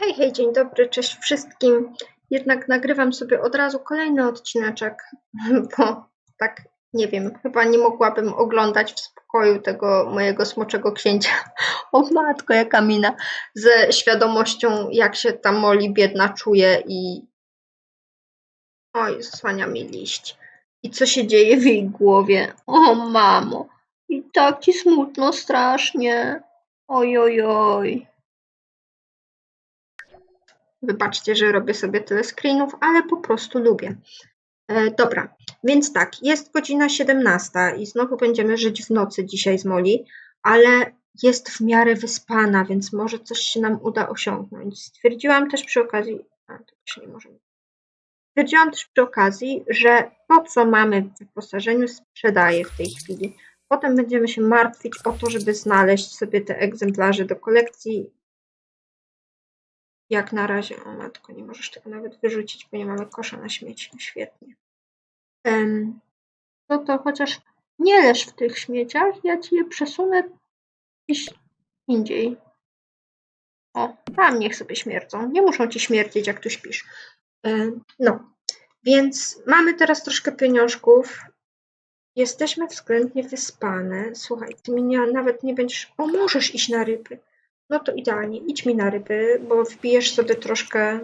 Hej, hej, dzień dobry, cześć wszystkim. Jednak nagrywam sobie od razu kolejny odcineczek, bo tak nie wiem, chyba nie mogłabym oglądać w spokoju tego mojego smoczego księcia. O matko, jaka mina. Ze świadomością, jak się ta Moli biedna czuje i. Oj, zasłania mi liść. I co się dzieje w jej głowie? O mamo, i tak ci smutno strasznie. Oj, oj, oj. Wybaczcie, że robię sobie tyle screenów, ale po prostu lubię. E, dobra, więc tak, jest godzina 17 i znowu będziemy żyć w nocy dzisiaj z Moli, ale jest w miarę wyspana, więc może coś się nam uda osiągnąć. Stwierdziłam też przy okazji, a to też nie możemy. Stwierdziłam też przy okazji, że to, co mamy w wyposażeniu, sprzedaję w tej chwili. Potem będziemy się martwić o to, żeby znaleźć sobie te egzemplarze do kolekcji jak na razie, o matko, nie możesz tego nawet wyrzucić, bo nie mamy kosza na śmieci. Świetnie. Um, no to chociaż nie leż w tych śmieciach, ja ci je przesunę gdzieś indziej. O, tam niech sobie śmierdzą. Nie muszą ci śmierdzieć, jak tu śpisz. Um, no, więc mamy teraz troszkę pieniążków. Jesteśmy względnie wyspane. Słuchaj, ty mi nie, nawet nie będziesz. O, możesz iść na ryby. No to idealnie. Idź mi na ryby, bo wbijesz sobie troszkę...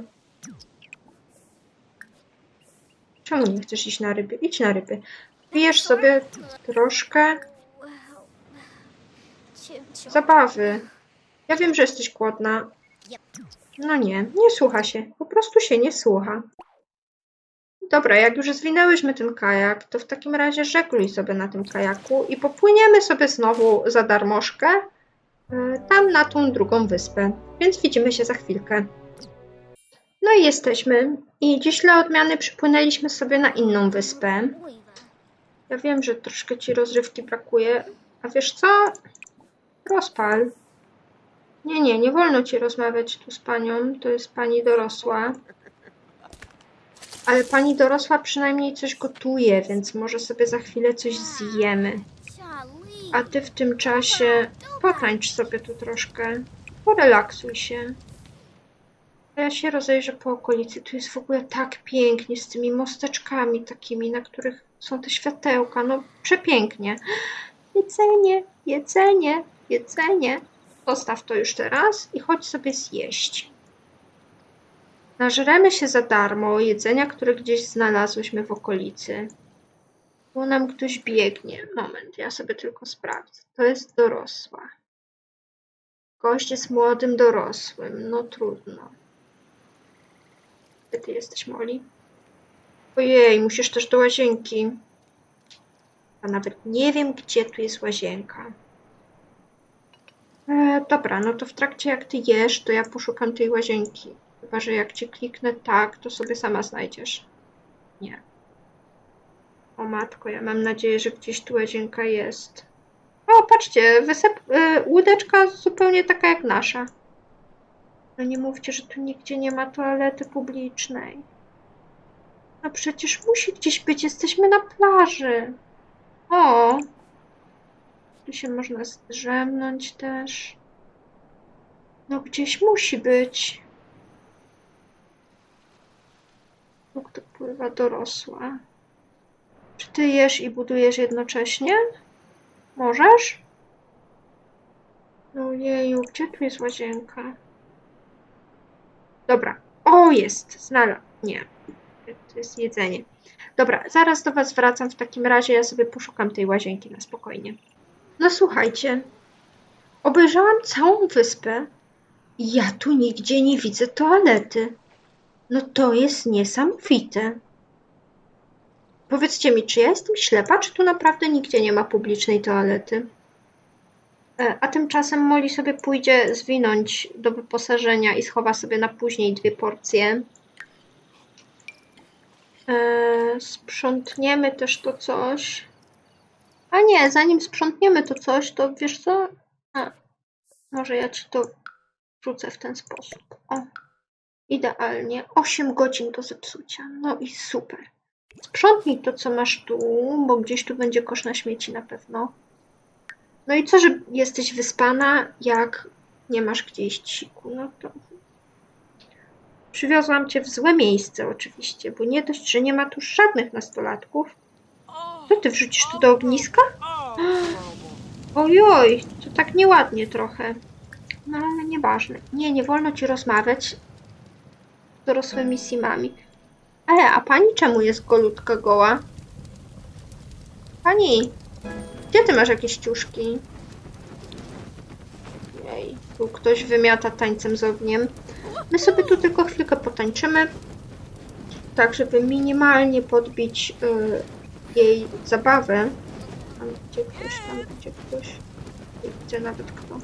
Czemu nie chcesz iść na ryby? Idź na ryby. Wbijesz sobie troszkę zabawy. Ja wiem, że jesteś głodna. No nie, nie słucha się. Po prostu się nie słucha. Dobra, jak już zwinęłyśmy ten kajak, to w takim razie żegluj sobie na tym kajaku i popłyniemy sobie znowu za darmożkę tam na tą drugą wyspę, więc widzimy się za chwilkę. No i jesteśmy. I dziś dla odmiany przypłynęliśmy sobie na inną wyspę. Ja wiem, że troszkę ci rozrywki brakuje, a wiesz co? Rozpal. Nie, nie, nie wolno ci rozmawiać tu z panią, to jest pani dorosła. Ale pani dorosła przynajmniej coś gotuje, więc może sobie za chwilę coś zjemy. A ty w tym czasie potańcz sobie tu troszkę. Porelaksuj się. Ja się rozejrzę po okolicy. Tu jest w ogóle tak pięknie z tymi mosteczkami takimi, na których są te światełka. No przepięknie. Jedzenie, jedzenie, jedzenie. Zostaw to już teraz i chodź sobie zjeść. Nażremy się za darmo jedzenia, które gdzieś znalazłyśmy w okolicy. Tu nam ktoś biegnie. Moment, ja sobie tylko sprawdzę. To jest dorosła. Gość jest młodym dorosłym. No trudno. Gdzie ty jesteś, Moli? Ojej, musisz też do łazienki. A nawet nie wiem, gdzie tu jest łazienka. E, dobra, no to w trakcie jak ty jesz, to ja poszukam tej łazienki. Chyba, że jak ci kliknę tak, to sobie sama znajdziesz. Nie. O matko, ja mam nadzieję, że gdzieś tu łazienka jest. O, patrzcie, wysep... Y, łódeczka zupełnie taka jak nasza. No nie mówcie, że tu nigdzie nie ma toalety publicznej. No przecież musi gdzieś być, jesteśmy na plaży. O! Tu się można zdrzemnąć też. No gdzieś musi być. Bóg to pływa dorosła. Czy ty jesz i budujesz jednocześnie? Możesz? Ojeju, gdzie tu jest łazienka? Dobra. O, jest. Znalazł. Nie. To jest jedzenie. Dobra, zaraz do Was wracam. W takim razie ja sobie poszukam tej łazienki na spokojnie. No słuchajcie. Obejrzałam całą wyspę ja tu nigdzie nie widzę toalety. No to jest niesamowite. Powiedzcie mi, czy ja jestem ślepa, czy tu naprawdę nigdzie nie ma publicznej toalety? E, a tymczasem Molly sobie pójdzie zwinąć do wyposażenia i schowa sobie na później dwie porcje. E, sprzątniemy też to coś. A nie, zanim sprzątniemy to coś, to wiesz co? A, może ja ci to wrzucę w ten sposób. O, idealnie. 8 godzin do zepsucia. No i super. Sprzątnij to, co masz tu, bo gdzieś tu będzie kosz na śmieci na pewno. No i co, że jesteś wyspana, jak nie masz gdzieś ciku? No to Przywiozłam cię w złe miejsce oczywiście, bo nie dość, że nie ma tu żadnych nastolatków. Co ty wrzucisz tu do ogniska? Ojoj, to tak nieładnie trochę. No ale nieważne. Nie, nie wolno ci rozmawiać z dorosłymi simami. Ale, a pani czemu jest golutka goła? Pani, gdzie ty masz jakieś ciuszki? Jej, tu ktoś wymiata tańcem z ogniem. My sobie tu tylko chwilkę potańczymy, tak żeby minimalnie podbić y, jej zabawę. Tam gdzie ktoś, tam gdzie ktoś. Nie widzę nawet kto.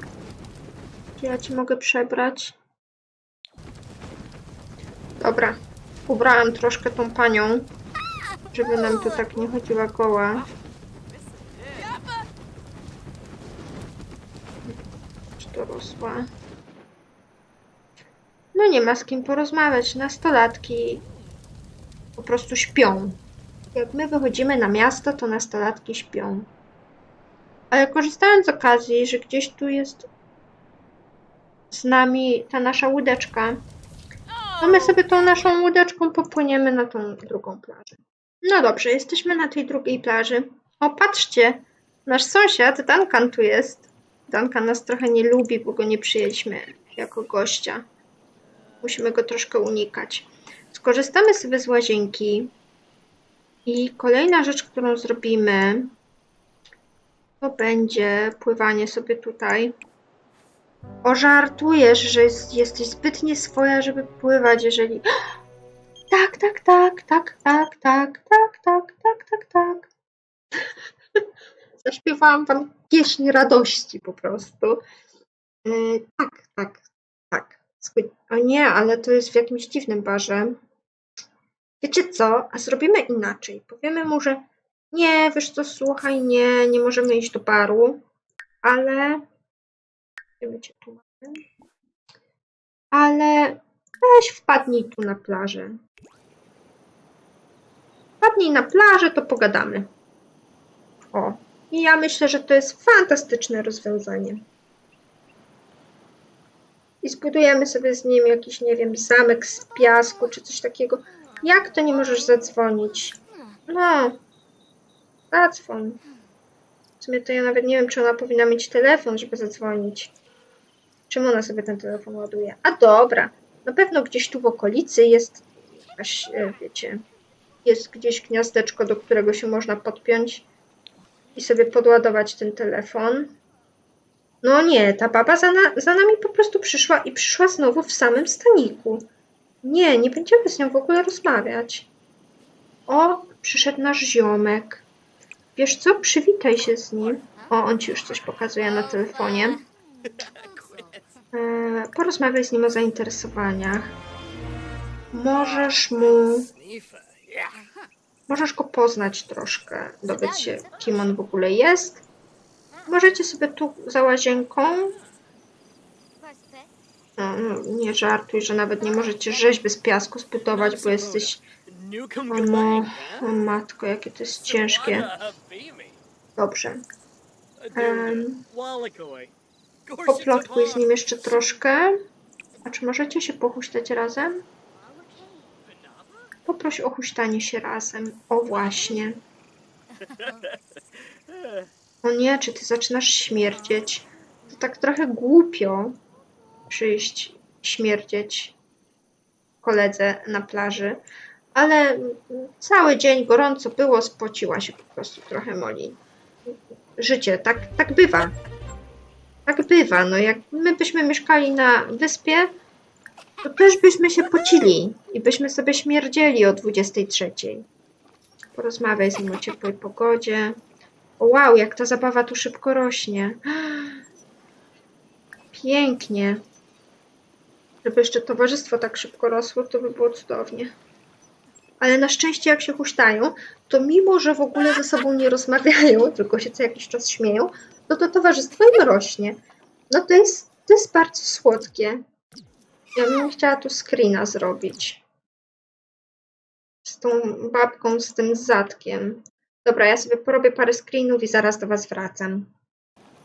Ja ci mogę przebrać? Dobra. Ubrałam troszkę tą panią, żeby nam tu tak nie chodziła goła. Dorosła? No nie ma z kim porozmawiać. Nastolatki po prostu śpią. Jak my wychodzimy na miasto, to nastolatki śpią. Ale korzystając z okazji, że gdzieś tu jest z nami ta nasza łódeczka, to my sobie tą naszą łódeczką popłyniemy na tą drugą plażę. No dobrze, jesteśmy na tej drugiej plaży. O, patrzcie, nasz sąsiad Duncan tu jest. Duncan nas trochę nie lubi, bo go nie przyjęliśmy jako gościa. Musimy go troszkę unikać. Skorzystamy sobie z łazienki. I kolejna rzecz, którą zrobimy, to będzie pływanie sobie tutaj. O, żartujesz, że jest, jesteś zbyt nieswoja, żeby pływać, jeżeli... Tak, tak, tak, tak, tak, tak, tak, tak, tak, tak, tak. Zaśpiewałam wam pieśń radości po prostu. Yy, tak, tak, tak. O nie, ale to jest w jakimś dziwnym barze. Wiecie co? A zrobimy inaczej. Powiemy mu, że nie, wiesz co, słuchaj, nie, nie możemy iść do baru, ale... Tu mamy? Ale weź wpadnij tu na plażę. Wpadnij na plażę, to pogadamy. O, i ja myślę, że to jest fantastyczne rozwiązanie. I zbudujemy sobie z nim jakiś, nie wiem, zamek z piasku czy coś takiego. Jak to nie możesz zadzwonić? No, zadzwoń. W sumie to ja nawet nie wiem, czy ona powinna mieć telefon, żeby zadzwonić. Czym ona sobie ten telefon ładuje? A dobra, na pewno gdzieś tu w okolicy jest jakaś, e, wiecie, jest gdzieś gniazdeczko, do którego się można podpiąć i sobie podładować ten telefon. No nie, ta baba za, na, za nami po prostu przyszła i przyszła znowu w samym staniku. Nie, nie będziemy z nią w ogóle rozmawiać. O, przyszedł nasz ziomek. Wiesz co, przywitaj się z nim. O, on ci już coś pokazuje na telefonie. E, porozmawiaj z nim o zainteresowaniach. Możesz mu. Możesz go poznać troszkę, dowiedzieć się, kim on w ogóle jest. Możecie sobie tu za łazienką. No, no, nie żartuj, że nawet nie możecie rzeźby z piasku zbudować, bo jesteś. O, no, o matko, jakie to jest ciężkie. Dobrze. Em, Poplotkuj z nim jeszcze troszkę. A czy możecie się pochuśtać razem? Poproś o huśtanie się razem. O właśnie. O nie, czy ty zaczynasz śmierdzieć? To tak trochę głupio przyjść śmierdzieć koledze na plaży, ale cały dzień gorąco było, spociła się po prostu trochę Moli. Życie, tak, tak bywa. Tak bywa, no jak my byśmy mieszkali na wyspie, to też byśmy się pocili i byśmy sobie śmierdzieli o 23. Porozmawiaj z nim o ciepłej pogodzie. O, wow, jak ta zabawa tu szybko rośnie. Pięknie. Żeby jeszcze towarzystwo tak szybko rosło, to by było cudownie. Ale na szczęście, jak się huśtają, to mimo, że w ogóle ze sobą nie rozmawiają, tylko się co jakiś czas śmieją, no to towarzystwo im rośnie. No to jest, to jest bardzo słodkie. Ja bym chciała tu screena zrobić. Z tą babką, z tym zadkiem. Dobra, ja sobie porobię parę screenów i zaraz do Was wracam.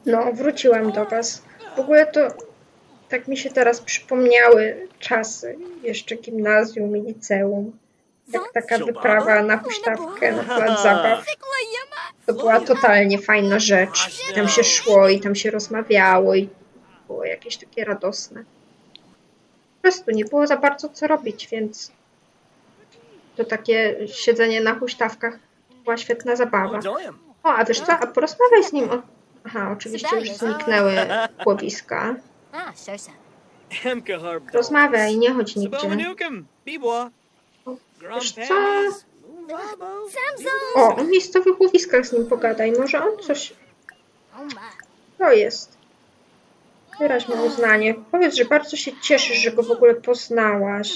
No, wróciłam do Was. W ogóle to Tak mi się teraz przypomniały czasy jeszcze gimnazjum i liceum. Jak taka wyprawa na huśtawkę, na plac zabaw. To była totalnie fajna rzecz. Tam się szło i tam się rozmawiało i było jakieś takie radosne. Po prostu nie było za bardzo co robić, więc to takie siedzenie na huśtawkach była świetna zabawa. O, a wiesz co, a porozmawiaj z nim o... Aha, oczywiście już zniknęły łowiska. Shosa. Rozmawiaj, nie chodź nigdzie. Wiesz co? O, o miejscowych łowiskach z nim pogadaj. Może on coś... To jest. Wyraź mu uznanie. Powiedz, że bardzo się cieszysz, że go w ogóle poznałaś.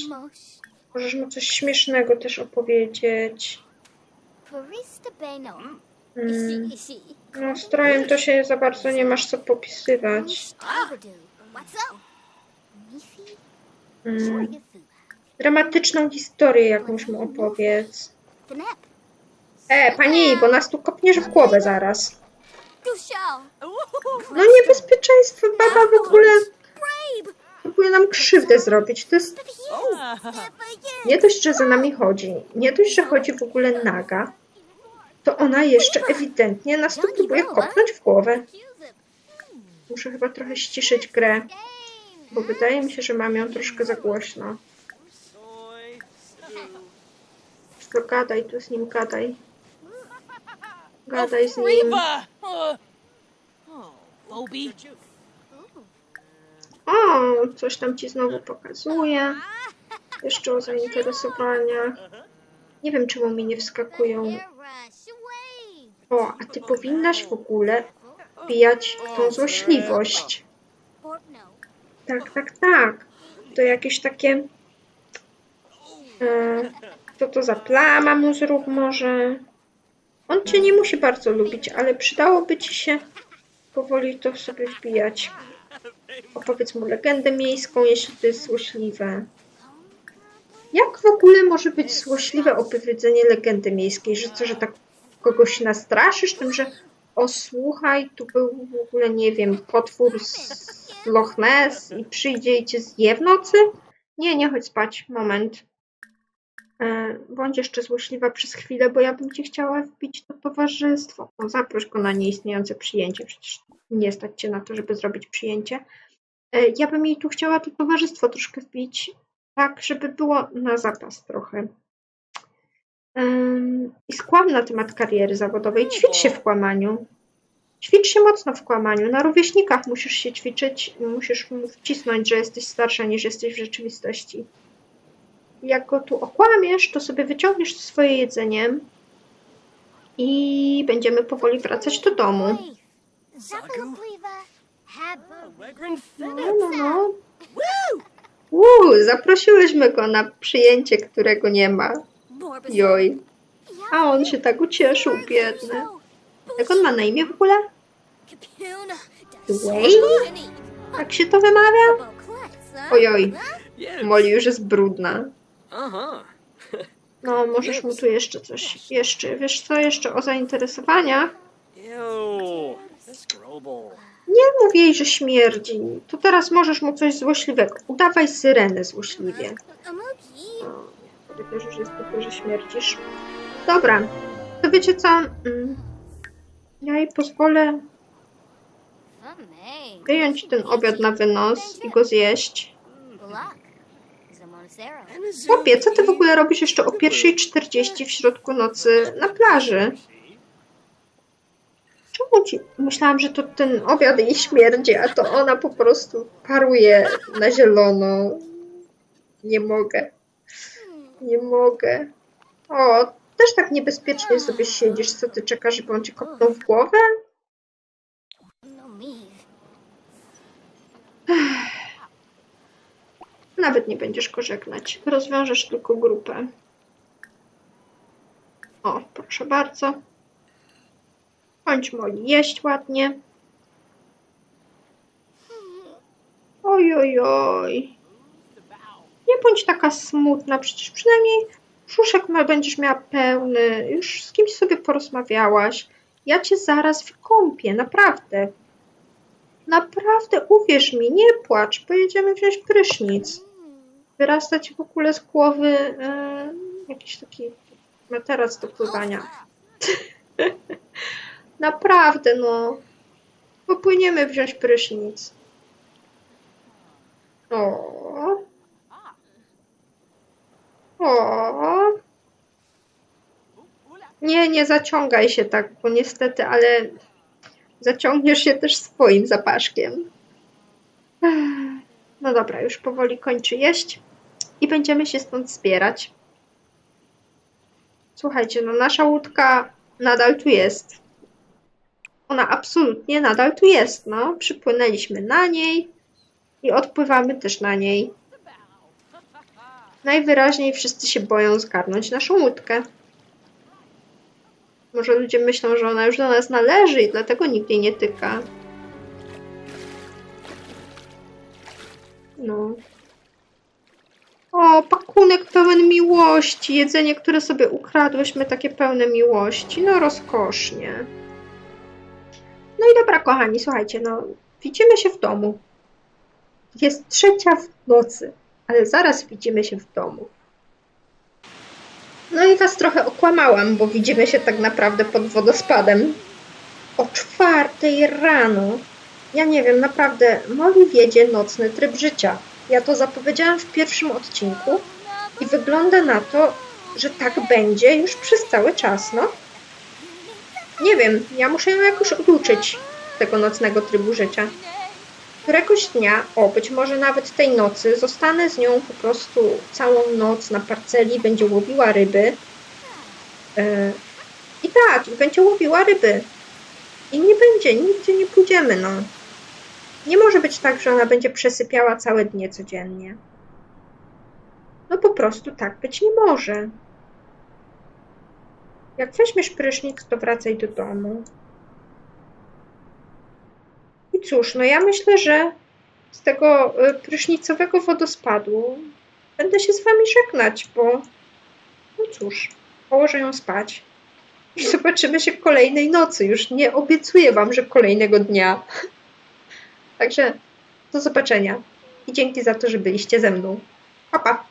Możesz mu coś śmiesznego też opowiedzieć. Mm, ishi. no, strojem to się za bardzo nie masz co popisywać. Overdue. Dramatyczną historię jakąś mu opowiedz. E, pani, bo nas tu kopniesz w głowę zaraz. No niebezpieczeństwo, baba w ogóle próbuje nam krzywdę zrobić. To jest nie dość, że za nami chodzi, nie dość, że chodzi w ogóle naga, to ona jeszcze ewidentnie nas tu próbuje kopnąć w głowę. Muszę chyba trochę ściszyć grę, bo wydaje mi się, że mam ją troszkę za głośno. To gadaj tu z nim, gadaj. Gadaj z nim. Bobby. O, coś tam ci znowu pokazuje. Jeszcze o zainteresowaniach. Nie wiem, czemu mi nie wskakują. O, a ty powinnaś w ogóle wbijać tą złośliwość. Tak, tak, tak. To jakieś takie. E, co to za plama mu zrób może? On cię nie musi bardzo lubić, ale przydałoby ci się powoli to sobie wbijać. Opowiedz mu legendę miejską, jeśli to jest złośliwe. Jak w ogóle może być złośliwe opowiedzenie legendy miejskiej? Że co, że tak kogoś nastraszysz tym, że o słuchaj, tu był w ogóle, nie wiem, potwór z Loch Ness i przyjdzie i cię zje w nocy? Nie, nie chodź spać, moment. E, bądź jeszcze złośliwa przez chwilę, bo ja bym cię chciała wbić to towarzystwo. No, zaproś go na nieistniejące przyjęcie, przecież nie stać cię na to, żeby zrobić przyjęcie. E, ja bym jej tu chciała to towarzystwo troszkę wbić, tak, żeby było na zapas trochę. I skłam na temat kariery zawodowej. Ćwicz się w kłamaniu. Ćwicz się mocno w kłamaniu. Na rówieśnikach musisz się ćwiczyć, musisz mu wcisnąć, że jesteś starsza niż jesteś w rzeczywistości. Jak go tu okłamiesz, to sobie wyciągniesz swoje jedzenie i będziemy powoli wracać do domu. No, no, no. Uuu, zaprosiłyśmy go na przyjęcie, którego nie ma. Joj. A on się tak ucieszył, biedny. Jak on ma na imię w ogóle? Dwayne? Tak się to wymawia? Ojoj. Molly już jest brudna. Uh-huh. No, możesz mu tu jeszcze coś. Jeszcze, wiesz co, jeszcze o grobble. Nie mów jej, że śmierdzi. To teraz możesz mu coś złośliwego. Udawaj syrenę złośliwie. No, wtedy też już jest tylko, że śmierdzisz. Dobra, to wiecie co? Mm, Ja jej pozwolę wyjąć ten obiad na wynos i go zjeść. Chłopie, co ty w ogóle robisz jeszcze o 1.40 w środku nocy na plaży? Czemu ci... Myślałam, że to ten obiad jej śmierdzi, a to ona po prostu paruje na zielono. Nie mogę. Nie mogę. O, też tak niebezpiecznie sobie siedzisz. Co ty czekasz, żeby on cię kopnął w głowę? No me. Nawet nie będziesz go żegnać. Rozwiążesz tylko grupę. O, proszę bardzo. Bądź Moli jeść ładnie. Oj, oj, oj. Nie bądź taka smutna, przecież przynajmniej brzuszek ma, będziesz miała pełny. Już z kimś sobie porozmawiałaś. Ja cię zaraz wykąpię, naprawdę. Naprawdę, uwierz mi, nie płacz. Pojedziemy wziąć prysznic. Wyrasta ci w ogóle z głowy e, jakiś taki materac do pływania. Naprawdę, no. Popłyniemy wziąć prysznic. O. O. Nie, nie zaciągaj się tak, bo niestety, ale zaciągniesz się też swoim zapaszkiem. No dobra, już powoli kończy jeść i będziemy się stąd zbierać. Słuchajcie, no nasza łódka nadal tu jest. Ona absolutnie nadal tu jest, no. Przypłynęliśmy na niej i odpływamy też na niej. Najwyraźniej wszyscy się boją zgarnąć naszą łódkę. Może ludzie myślą, że ona już do nas należy i dlatego nikt jej nie tyka. No. O, pakunek pełen miłości. Jedzenie, które sobie ukradłyśmy, takie pełne miłości. No, rozkosznie. No i dobra, kochani, słuchajcie, no, widzimy się w domu. Jest trzecia w nocy, ale zaraz widzimy się w domu. No i was trochę okłamałam, bo widzimy się tak naprawdę pod wodospadem. O czwartej rano. Ja nie wiem, naprawdę, Molly wiedzie nocny tryb życia. Ja to zapowiedziałam w pierwszym odcinku i wygląda na to, że tak będzie już przez cały czas, no. Nie wiem, ja muszę ją jakoś oduczyć tego nocnego trybu życia. Któregoś dnia, o być może nawet tej nocy, zostanę z nią po prostu całą noc na parceli, będzie łowiła ryby. Yy, I tak, będzie łowiła ryby. I nie będzie, nigdzie nie pójdziemy, no. Nie może być tak, że ona będzie przesypiała całe dnie codziennie. No po prostu tak być nie może. Jak weźmiesz prysznic, to wracaj do domu. I cóż, no ja myślę, że z tego y, prysznicowego wodospadu będę się z wami żegnać, bo no cóż, położę ją spać. I zobaczymy się kolejnej nocy. Już nie obiecuję wam, że kolejnego dnia. Także do zobaczenia. I dzięki za to, że byliście ze mną. Pa, pa.